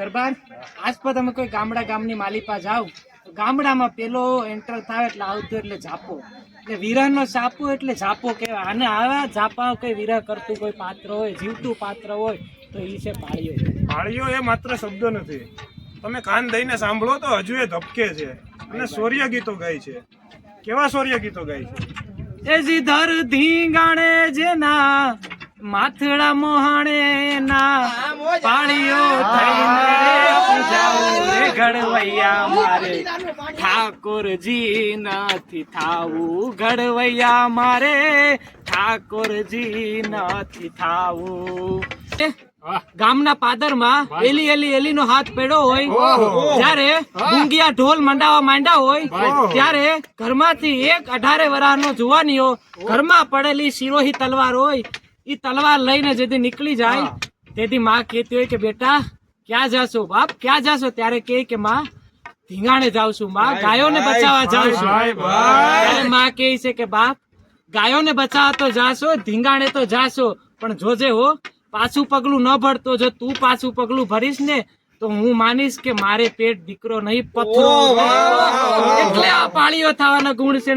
દરબાર. આજ પર તમે કોઈ ગામડા ગામની માલિપા જાઓ તો ગામડામાં પેલો એન્ટર થાય એટલે આવતો એટલે ઝાપો એટલે વીરાનો સાપો એટલે ઝાપો કહેવાય. અને આવા ઝાપા કોઈ વીરા કરતું કોઈ પાત્ર હોય જીવતું પાત્ર હોય તો એ છે પાળીઓ. પાળીઓ એ માત્ર શબ્દ નથી. તમે કાન દઈને સાંભળો તો હજુ એ ધબકે છે. અને શૌર્ય ગીતો ગાય છે. કેવા શૌર્ય ગીતો ગાય છે? એ ધર ધીંગાણે જેના માથડા મોહાણે ના પાણીઓ થઈને પૂજાવું રે ઘડવૈયા મારે. ઠાકોરજી નથી થાવું ઘડવૈયા મારે. ઠાકોરજી નથી થાવું ગામના પાદરમાં એલી એલી એલી નો હાથ પેડો હોય. જયારે ગુંગિયા ઢોલ મંડાવા માંડ્યા હોય ત્યારે ઘરમાંથી એક અઢારે વરાહનો જુવાનીઓ ઘરમાં પડેલી શિરોહી તલવાર હોય ઈ તલવાર લઈને જેથી નીકળી જાય તેથી માં કહેતી હોય કે બેટા ક્યાં જાશો બાપ? ક્યાં જાશો? ત્યારે કહે કે માં ધીંગાણે જાઉં છું માં. ગાયોને બચાવવા જાઉં છું. માં કહે છે કે બાપ ગાયોને બચાવવા તો જાશો ધીંગાણે તો જાશો પણ જોજે હો પાછું પગલું ન ભરતો જો તું પાછું પગલું ભરીશ ને તો હું માનીશ કે મારે પેટ દીકરો નહીં પથરો એટલે આ પાળીઓ થવાના ગુણ છે